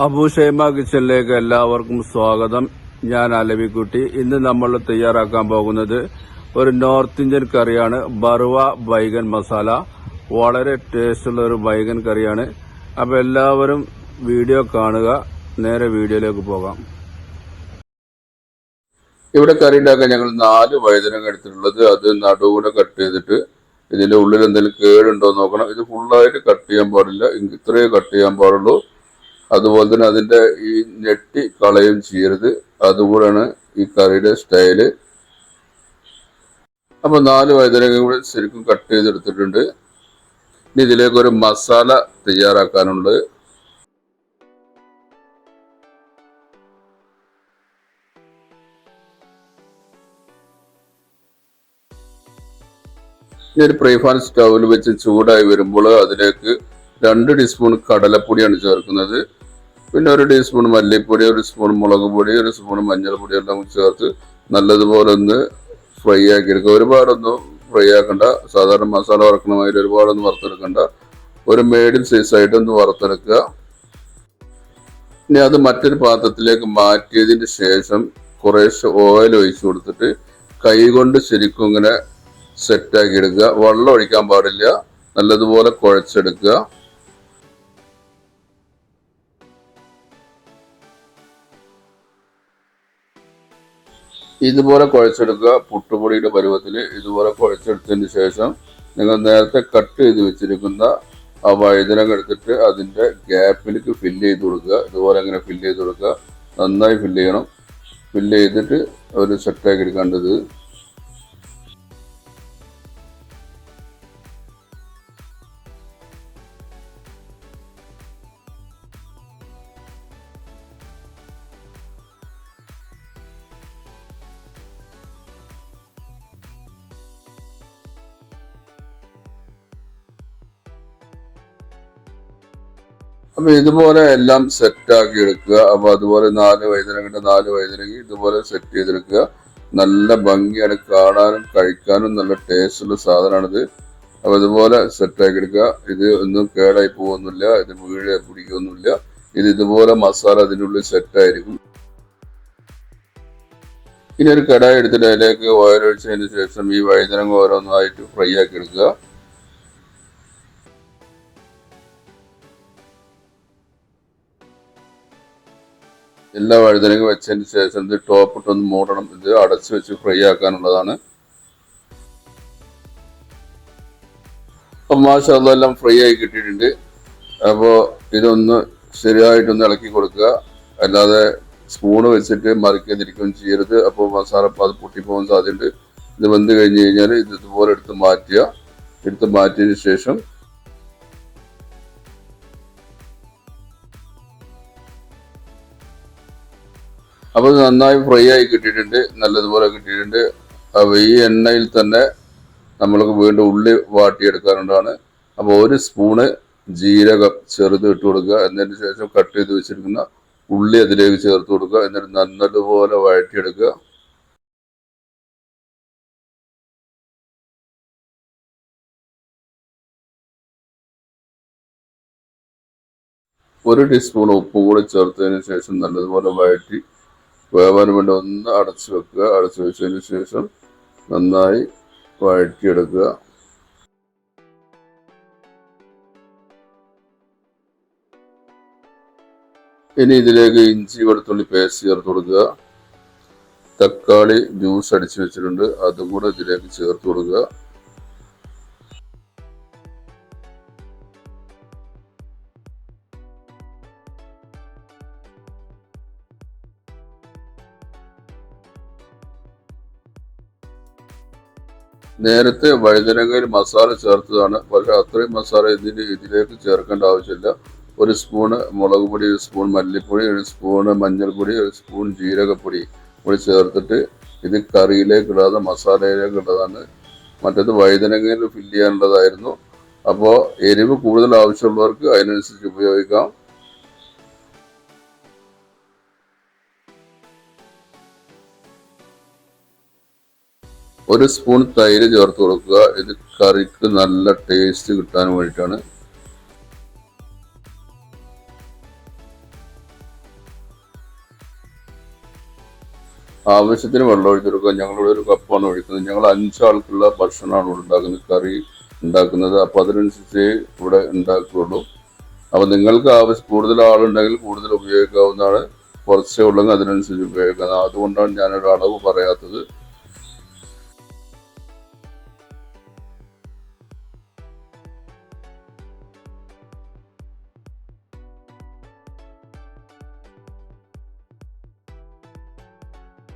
അബു ഷൈമ കിച്ചണിലേക്ക് എല്ലാവർക്കും സ്വാഗതം. ഞാൻ അലവിക്കുട്ടി. ഇന്ന് നമ്മൾ തയ്യാറാക്കാൻ പോകുന്നത് ഒരു നോർത്ത് ഇന്ത്യൻ കറിയാണ്. ബറുവ ബൈഗൻ മസാല. വളരെ ടേസ്റ്റുള്ള ഒരു ബൈഗൻ കറിയാണ്. അപ്പോൾ എല്ലാവരും വീഡിയോ കാണുക. നേരെ വീഡിയോയിലേക്ക് പോകാം. ഇവിടെ കറി ഉണ്ടാക്കാൻ ഞങ്ങൾ നാല് വഴുതനങ്ങ എടുത്തിട്ടുള്ളത്. അത് നടുവിടെ കട്ട് ചെയ്തിട്ട് ഇതിന്റെ ഉള്ളിൽ എന്തെങ്കിലും കേടുണ്ടോ നോക്കണം. ഇത് ഫുള്ളായിട്ട് കട്ട് ചെയ്യാൻ പാടില്ല. ഇത്രയേ കട്ട് ചെയ്യാൻ പാടുള്ളൂ. അതുപോലെ തന്നെ അതിന്റെ ഈ ഞെട്ടി കളയും ചെയ്യരുത്. അതുകൂടാണ് ഈ കറിയുടെ സ്റ്റൈൽ. അപ്പൊ നാല് വഴുതനങ്ങ കൂടെ ശരിക്കും കട്ട് ചെയ്തെടുത്തിട്ടുണ്ട്. ഇനി ഇതിലേക്ക് ഒരു മസാല തയ്യാറാക്കാനുണ്ട്. ഇനി ഒരു പ്രീഫാൻ സ്റ്റൗവിൽ വെച്ച് ചൂടായി വരുമ്പോൾ അതിലേക്ക് രണ്ട് ടീസ്പൂൺ കടലപ്പൊടിയാണ് ചേർക്കുന്നത്. പിന്നെ ഒരു ടീസ്പൂൺ മല്ലിപ്പൊടി ഒരു സ്പൂൺ മുളക് പൊടി ഒരു സ്പൂൺ മഞ്ഞൾപ്പൊടി എല്ലാം ചേർത്ത് നല്ലതുപോലെ ഒന്ന് ഫ്രൈ ആക്കിയെടുക്കുക. ഒരുപാടൊന്നും ഫ്രൈ ആക്കണ്ട. സാധാരണ മസാല വറക്കണമാതിരി ഒരുപാടൊന്നും വറുത്തെടുക്കണ്ട. ഒരു മീഡിയം സൈസായിട്ട് ഒന്ന് വറുത്തെടുക്കുക. ഇനി അത് മറ്റൊരു പാത്രത്തിലേക്ക് മാറ്റിയതിന് ശേഷം കുറേശ്ശെ ഓയിൽ ഒഴിച്ചു കൊടുത്തിട്ട് കൈ കൊണ്ട് ശരിക്കും ഇങ്ങനെ സെറ്റാക്കി എടുക്കുക. വെള്ളം ഒഴിക്കാൻ പാടില്ല. നല്ലതുപോലെ കുഴച്ചെടുക്കുക. ഇതുപോലെ കുഴച്ചെടുക്കുക പുട്ടുപൊടിയുടെ പരുവത്തിൽ ഇതുപോലെ കുഴച്ചെടുത്തതിന് ശേഷം നിങ്ങൾ നേരത്തെ കട്ട് ചെയ്ത് വെച്ചിരിക്കുന്ന ആ വഴുതനം എടുത്തിട്ട് അതിന്റെ ഗ്യാപ്പിലേക്ക് ഫില്ല് ചെയ്ത് കൊടുക്കുക. ഇതുപോലെ അങ്ങനെ ഫില്ല് ചെയ്ത് കൊടുക്കുക. നന്നായി ഫില്ല് ചെയ്യണം. ഫില്ല് ചെയ്തിട്ട് ഒരു സെറ്റാക്കി എടുക്കേണ്ടത് അപ്പൊ ഇതുപോലെ എല്ലാം സെറ്റ് ആക്കി എടുക്കുക. അപ്പൊ അതുപോലെ നാല് വൈദ്യുരങ്ങിട്ട് നാല് വൈദ്യുരങ്ങി ഇതുപോലെ സെറ്റ് ചെയ്തെടുക്കുക. നല്ല ഭംഗിയാണ്. കാണാനും കഴിക്കാനും നല്ല ടേസ്റ്റുള്ള സാധനമാണിത്. അപ്പൊ ഇതുപോലെ സെറ്റ് ആക്കി എടുക്കുക. ഇത് ഒന്നും കേടായി പോകുന്നില്ല. ഇത് വീഴ പിടിക്കൊന്നുമില്ല ഇത് ഇതുപോലെ മസാല അതിനുള്ളിൽ ഉള്ളിൽ സെറ്റ് ആയിരിക്കും. ഇനി ഒരു കടായി എടുത്തിട്ട് അതിലേക്ക് ഓയിൽ ഒഴിച്ചതിന് ശേഷം ഈ വഴുതനങ്ങ ഓരോന്നായിട്ട് ഫ്രൈ ആക്കി എടുക്കുക. എല്ലാ വഴുതനങ്ങ വെച്ചതിന് ശേഷം ഇത് ടോപ്പ് ഇട്ടൊന്ന് മൂടണം. ഇത് അടച്ച് വെച്ച് ഫ്രൈ ആക്കാനുള്ളതാണ്. അപ്പം മാഷാ അല്ലാ എല്ലാം ഫ്രൈ ആയി കിട്ടിയിട്ടുണ്ട്. അപ്പോൾ ഇതൊന്ന് ശരിയായിട്ടൊന്ന് ഇളക്കി കൊടുക്കുക. അല്ലാതെ സ്പൂണ് വെച്ചിട്ട് മറിക്കാതിരിക്കുകയും ചെയ്യരുത്. അപ്പോൾ മസാല അത് പൊട്ടിപ്പോകാൻ സാധ്യതയുണ്ട്. ഇത് വെന്ത് കഴിഞ്ഞ് കഴിഞ്ഞാൽ ഇത് ഇതുപോലെ എടുത്ത് മാറ്റുക. എടുത്ത് മാറ്റിയതിന് ശേഷം അപ്പോൾ നന്നായി ഫ്രൈ ആയി കിട്ടിയിട്ടുണ്ട് നല്ലതുപോലെ കിട്ടിയിട്ടുണ്ട്. അപ്പോൾ ഈ എണ്ണയിൽ തന്നെ നമ്മൾക്ക് വീണ്ടും ഉള്ളി വാട്ടിയെടുക്കാറുണ്ടാണ് അപ്പോൾ ഒരു സ്പൂണ് ജീരകം ചെറുത് ഇട്ട് കൊടുക്കുക. എന്നതിന് ശേഷം കട്ട് ചെയ്ത് വെച്ചിരിക്കുന്ന ഉള്ളി അതിലേക്ക് ചേർത്ത് കൊടുക്കുക. എന്നിട്ട് നല്ലതുപോലെ വഴറ്റിയെടുക്കുക. ഒരു ടീസ്പൂൺ ഉപ്പ് കൂടി ചേർത്തതിന് ശേഷം നല്ലതുപോലെ വഴറ്റി വേവാൻ വേണ്ടി ഒന്ന് അടച്ചു വെക്കുക. അടച്ചു വെച്ചതിന് ശേഷം നന്നായി വഴറ്റിയെടുക്കുക. ഇനി ഇതിലേക്ക് ഇഞ്ചി വെളുത്തുള്ളി പേസ്റ്റ് ചേർത്ത് കൊടുക്കുക. തക്കാളി ജ്യൂസ് അടിച്ചു വെച്ചിട്ടുണ്ട്. അതും കൂടെ ഇതിലേക്ക് ചേർത്ത് കൊടുക്കുക. നേരത്തെ വഴുതനങ്ങയിൽ മസാല ചേർത്തതാണ്. പക്ഷെ അത്രയും മസാല ഇതിന് ഇതിലേക്ക് ചേർക്കേണ്ട ആവശ്യമില്ല. ഒരു സ്പൂണ് മുളക് പൊടി ഒരു സ്പൂൺ മല്ലിപ്പൊടി ഒരു സ്പൂണ് മഞ്ഞൾപ്പൊടി ഒരു സ്പൂൺ ജീരകപ്പൊടി കൂടി ചേർത്തിട്ട് ഇത് കറിയിലേക്ക് ഇടാതെ മസാലയിലേക്ക് ഇട്ടതാണ്. മറ്റേത് വഴുതനങ്ങയിൽ ഫില്ല് ചെയ്യാനുള്ളതായിരുന്നു. അപ്പോൾ എരിവ് കൂടുതൽ ആവശ്യമുള്ളവർക്ക് അതിനനുസരിച്ച് ഉപയോഗിക്കാം. ഒരു സ്പൂൺ തൈര് ചേർത്ത് കൊടുക്കുക. ഇത് കറിക്ക് നല്ല ടേസ്റ്റ് കിട്ടാൻ വേണ്ടിയിട്ടാണ്. ആവശ്യത്തിന് വെള്ളം ഒഴിച്ചു കൊടുക്കുക. ഞങ്ങളിവിടെ ഒരു കപ്പാണ് ഒഴിക്കുന്നത്. ഞങ്ങൾ അഞ്ചാൾക്കുള്ള ഭക്ഷണമാണ് ഇവിടെ ഉണ്ടാക്കുന്നത്. കറി ഉണ്ടാക്കുന്നത്. അപ്പം അതിനനുസരിച്ച് ഇവിടെ ഉണ്ടാക്കുകയുള്ളൂ. അപ്പം നിങ്ങൾക്ക് ആവശ്യം കൂടുതൽ ആളുണ്ടെങ്കിൽ കൂടുതൽ ഉപയോഗിക്കാവുന്നതാണ്. കുറച്ചേ ഉള്ളെങ്കിൽ അതിനനുസരിച്ച് ഉപയോഗിക്കുന്നത് അതുകൊണ്ടാണ് ഞാനൊരു അളവ് പറയാത്തത്.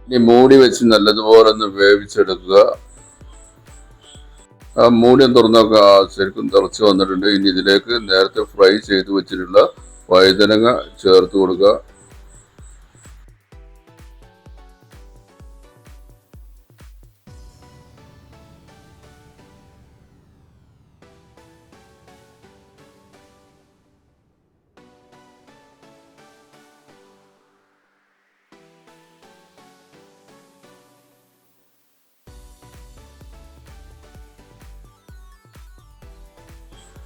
ഇനി മൂടി വെച്ച് നല്ലതുപോലെ ഒന്ന് വേവിച്ചെടുക്കുക. ആ മൂടി ഒന്ന് തുറന്നൊക്കെ ശരിക്കും തിളച്ച് വന്നിട്ടുണ്ട്. ഇനി ഇതിലേക്ക് നേരത്തെ ഫ്രൈ ചെയ്ത് വെച്ചിട്ടുള്ള വഴുതനങ്ങ ചേർത്ത് കൊടുക്കുക.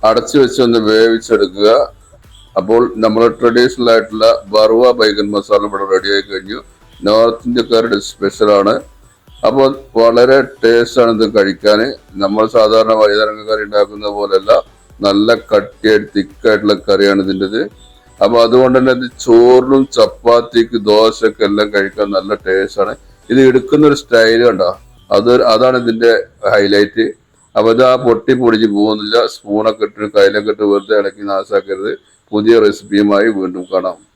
അടച്ചു വെച്ചൊന്ന് വേവിച്ചെടുക്കുക. അപ്പോൾ നമ്മൾ ട്രഡീഷണൽ ആയിട്ടുള്ള ബറുവ ബൈഗൻ മസാല ഇവിടെ റെഡി ആയി കഴിഞ്ഞു. നോർത്ത് ഇന്ത്യക്കാരുടെ സ്പെഷ്യലാണ് അപ്പോൾ വളരെ ടേസ്റ്റാണ് ഇത് കഴിക്കാൻ. നമ്മൾ സാധാരണ വഴുതനങ്ങ കറി ഉണ്ടാക്കുന്ന പോലെയല്ല നല്ല കട്ടിയായിട്ട് തിക്കായിട്ടുള്ള കറിയാണ് ഇതിന്റെത്. അപ്പോൾ അതുകൊണ്ട് തന്നെ ചോറിനും ചപ്പാത്തിക്ക് ദോശക്ക് എല്ലാം കഴിക്കാൻ നല്ല ടേസ്റ്റ് ആണ്. ഇത് എടുക്കുന്ന ഒരു സ്റ്റൈൽ കണ്ടോ? അത് അതാണ് ഇതിന്റെ ഹൈലൈറ്റ് അപ്പൊ ഇത് ആ പൊട്ടി പൊടിച്ച് പോകുന്നില്ല. സ്പൂണൊക്കെ ഇട്ട് കയ്യിലൊക്കെ ഇട്ട് വെറുതെ ഇളക്കി നാശാക്കരുത്. പുതിയ റെസിപ്പിയുമായി വീണ്ടും കാണാം.